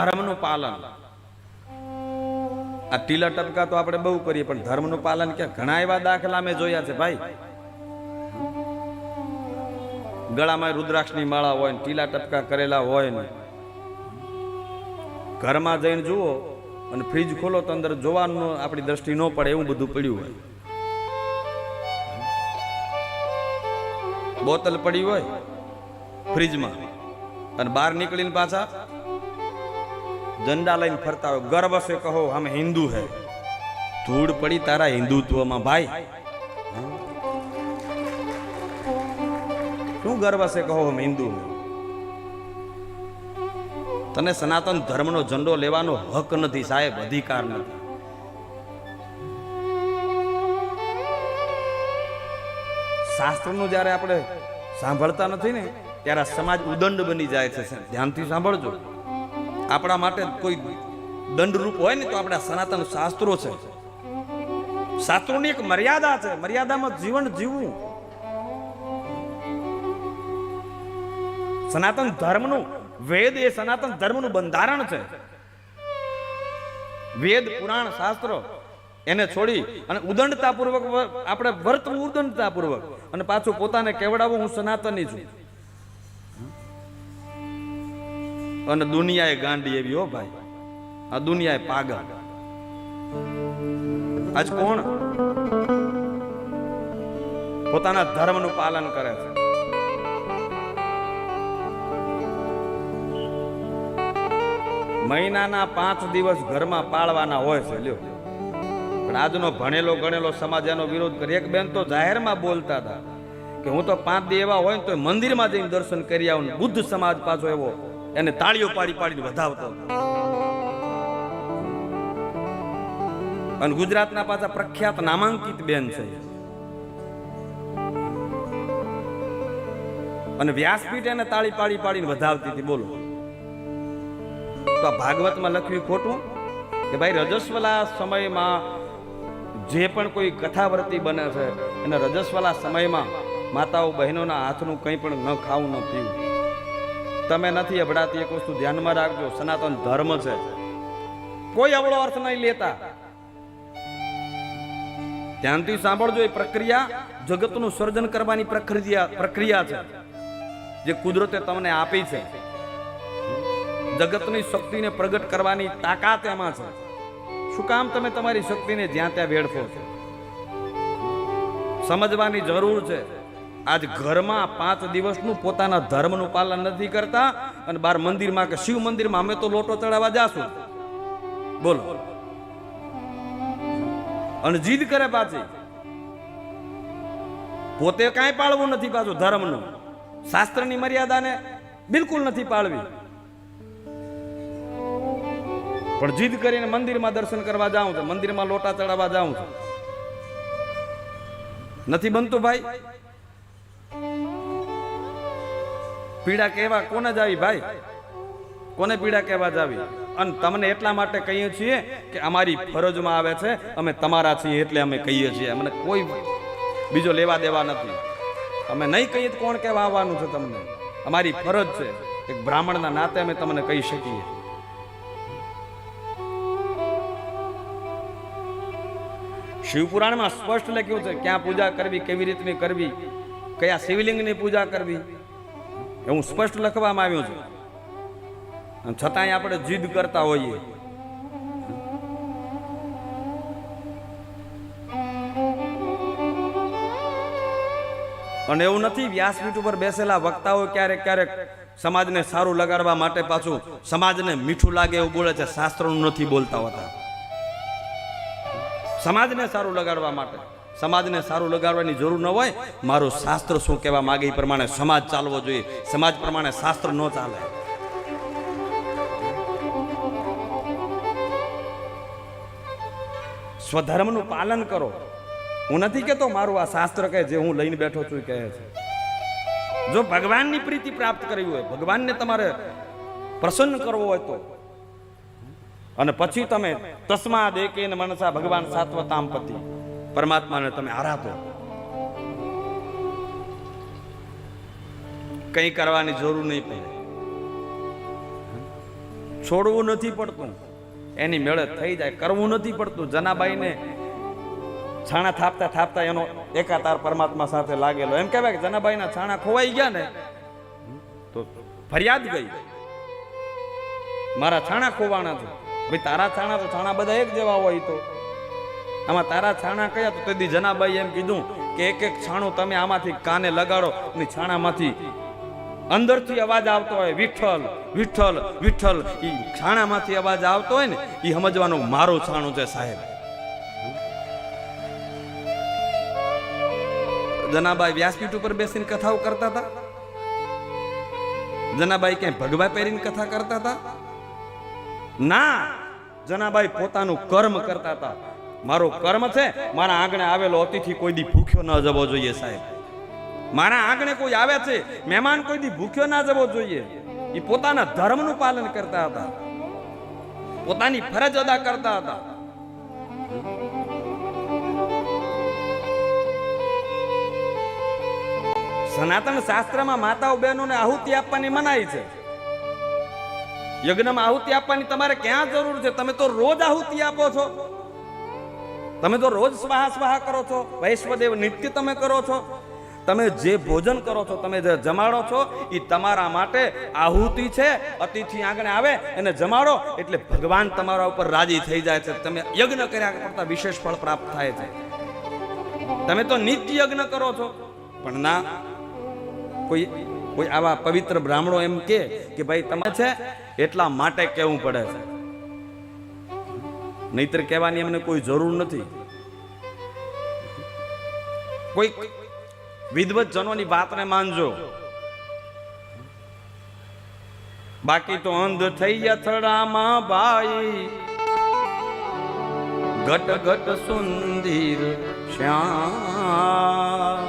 ધર્મનું પાલન. આ ટીલા ટપકા તો આપણે બહુ કરીએ, પણ ધર્મનું પાલન ક્યાં? ઘણા એવા દાખલા મેં જોયા છે, ભાઈ. ગળામાં રુદ્રાક્ષની માળા હોય ને, ટીલા ટપકા કરેલા હોય ને. ઘરમાં જઈને જુઓ અને ફ્રીજ ખોલો તો અંદર જોવાનું આપણી દ્રષ્ટિ ન પડે, એવું બધું પડ્યું હોય. બોતલ પડી હોય ફ્રીજમાં. અને બહાર નીકળીને પાછા ઝંડા લઈને ફરતા હોય. ગર્વ છે કહો, અમે હિન્દુ હે. ધૂળ પડી તારા હિન્દુત્વમાં, ભાઈ. શું ગર્વ છે કહો હમ હિન્દુ તને સનાતન ધર્મનો ઝંડો લેવાનો હક નથી, સાહેબ, અધિકાર નથી. શાસ્ત્રનું જ્યારે આપણે સાંભળતા નથી ને, ત્યારે સમાજ ઉદંડ બની જાય છે ધ્યાનથી સાંભળજો. આપણા માટે કોઈ દંડરૂપ હોય ને તો આપણા સનાતન શાસ્ત્રો છે. શાસ્ત્રોની એક મર્યાદા છે. મર્યાદામાં જીવન જીવવું. સનાતન ધર્મનું વેદ એ સનાતન ધર્મનું બંધારણ છે. વેદ, પુરાણ, શાસ્ત્રો એને છોડી અને ઉદંડતા પૂર્વક આપણે વર્તવું ઉદંડતા પૂર્વક અને પાછું પોતાને કેવડાવવું હું સનાતની છું. અને દુનિયાએ ગાંડી એવી, હો ભાઈ. આ દુનિયાએ પાગલ. આજ કોણ? પોતાના ધર્મનું પાલન કરે છે. મહિનાના પાંચ દિવસ ઘરમાં પાળવાના હોય છે, લ્યો. પણ આજનો ભણેલો ગણેલો સમાજ એનો વિરોધ કરે. એક બેન તો જાહેરમાં બોલતા હતા કે હું તો પાંચ દી એવા હોય ને તો મંદિરમાં જઈને દર્શન કરી આવું બુદ્ધ સમાજ પાછો એવો એને તાળીઓ પાડી પાડીને વધાવતો. અને ગુજરાતના પાછા પ્રખ્યાત નામાંકિત બેન છે અને વ્યાસપીઠ એને તાળી પાડી પાડીને વધાવતી હતી, બોલો. તો આ ભાગવતમાં લખ્યું ખોટું? કે ભાઈ રજસ્વલા સમયમાં જે પણ કોઈ કથાવર્તી બને છે, એને રજસ્વલા સમયમાં માતાઓ બહેનોના હાથનું કંઈ પણ ન ખાવું, ન પીવું. તમે નથી અભડાતી, એક વસ્તુ ધ્યાનમાં રાખજો, સનાતન ધર્મ છે. કોઈ અવળો અર્થ નહીં લેતા. ધ્યાનથી સાંભળજો, એ પ્રક્રિયા જગતનું સર્જન કરવાની પ્રક્રિયા પ્રક્રિયા છે, જે કુદરતે તમને આપી છે. જગતની શક્તિને પ્રગટ કરવાની તાકાત એમાં છે. શું કામ તમે તમારી શક્તિને જ્યાં ત્યાં વેડફો છો? સમજવાની જરૂર છે. આજ ઘરમાં પાંચ દિવસનું પોતાના ધર્મનું પાલન નથી કરતા અને બાર મંદિરમાં કે શિવ મંદિરમાં અમે તો લોટો ચડાવવા જાશું. બોલો. અને જીદ કરે પાછી. પોતે કાંઈ પાળવું નથી પાછું ધર્મનું. શાસ્ત્રની મર્યાદાને બિલકુલ નથી પાળવી. પણ જીદ કરીને મંદિરમાં દર્શન કરવા જાઉં છું. મંદિરમાં લોટા ચડાવવા જાઉં છું. નથી બનતું ભાઈ? પીડા કહેવા કોને જાવી ભાઈ? કોને પીડા કહેવા જાવી? અને તમને એટલા માટે કહીએ છીએ કે અમારી ફરજમાં આવે છે, અમે તમારા છીએ એટલે અમે કહીએ છીએ. અમને કોઈ બીજો લેવા દેવા નથી. અમે નહીં કહીએ કોણ કહેવા આવવાનું છે તમને? અમારી ફરજ છે એક બ્રાહ્મણના નાતે અમે તમને કહી શકીએ. શિવપુરાણમાં સ્પષ્ટ લખ્યું છે, ક્યાં પૂજા કરવી, કેવી રીતની કરવી? કયા શિવલિંગની પૂજા કરવી? એ હું સ્પષ્ટ લખવામાં આવ્યું છું. છતાંય આપણે જીદ કરતા હોઈએ. અને એવું નથી, વ્યાસપીઠ ઉપર બેસેલા વક્તાઓ ક્યારેક ક્યારેક સમાજને સારું લગાડવા માટે પાછું સમાજને મીઠું લાગે એવું બોલે છે. શાસ્ત્રનું નથી બોલતા હોતા. સમાજને સારું લગાડવા માટે. સમાજને સારું લગાડવાની જરૂર ન હોય, મારું શાસ્ત્ર શું કહેવા માગે એ પ્રમાણે સમાજ ચાલવો જોઈએ. સમાજ પ્રમાણે શાસ્ત્ર ન ચાલે. સ્વધર્મનું પાલન કરો. હું નથી કહેતો મારું આ શાસ્ત્ર કહે જે હું લઈને બેઠો છું કહે છે. જો ભગવાનની પ્રીતિ પ્રાપ્ત કરવી હોય, ભગવાનને તમારે પ્રસન્ન કરવો હોય તો. અને પછી તમે તસ્મા દેકે મનસા ભગવાન સાત્વતામ પતિ પરમાત્માને તમે આરાધો કંઈ કરવાની જરૂર નહીં પડે. છોડવું નથી પડતું. એની મેળે થઈ જાય. કરવું નથી પડતું. જનાબાઈને છાણા થાપતા થાપતા એનો એકાતાર પરમાત્મા સાથે લાગેલો. એમ કહેવાય કે જનાબાઈના છાણા ખોવાઈ ગયા ને, તો ફરિયાદ ગઈ. મારા છાણા ખોવાણા છે. ભાઈ તારા છાણા તો છાણા બધા એક જેવા હોય તો. આમાં તારા છાણા કયા? તો તેથી જનાબાઈ એમ કીધું કે એક એક છાણું તમે આમાંથી કાને લગાડો અને છાણામાંથી અંદરથી અવાજ આવતો હોય, વિઠ્ઠલ વિઠ્ઠલ વિઠ્ઠલ. એ છાણામાંથી અવાજ આવતો હોય ને એ સમજવાનું મારું છાણું છે સાહેબ. જનાબાઈ વ્યાસપીઠ ઉપર બેસીને કથાઓ કરતા હતા? જનાબાઈ ક્યાંય ભગવા પહેરીને કથા કરતા હતા? ના, જનાબાઈ પોતાનું કર્મ કરતા હતા. મારું કર્મ છે, મારા આંગણે આવેલો અતિથિ કોઈ દી ભૂખ્યો ન જવો જોઈએ સાહેબ. મારા આંગણે કોઈ આવે છે, મહેમાન કોઈ દી ભૂખ્યો ના જવો જોઈએ. એ પોતાના ધર્મનું પાલન કરતા હતા. પોતાની ફરજ અદા કરતા હતા. સનાતન શાસ્ત્રમાં માતાઓ બહેનોને આહુતિ આપવાની મનાઈ છે. યજ્ઞમાં આહુતિ આપવાની તમારે ક્યાં જરૂર છે? તમે તો રોજ આહુતિ આપો છો. તમે તો રોજ સ્વાહા સ્વાહા કરો છો, વૈશ્વદેવ નિત્ય તમે કરો છો. તમે જે ભોજન કરો છો, તમે જે જમાડો છો એ તમારા માટે આહુતિ છે, અતિથિ આંગણે આવે એને જમાડો એટલે ભગવાન તમારા ઉપર રાજી થઈ જાય છે. તમે યજ્ઞ કર્યા કરતા વિશેષ ફળ પ્રાપ્ત થાય છે. તમે તો નિત્ય યજ્ઞ કરો છો. પણ ના, કોઈ કોઈ આવા પવિત્ર બ્રાહ્મણો એમ કે ભાઈ તમે છે, એટલા માટે કહેવું પડે છે. નહીતર કહેવાની એમને કોઈ જરૂર નથી. કોઈ વિદવત જનોની વાતને માનજો. બાકી તો અંધ થઈ અથડામાં ભાઈ ઘટ ઘટ સુંદર શ્યામ.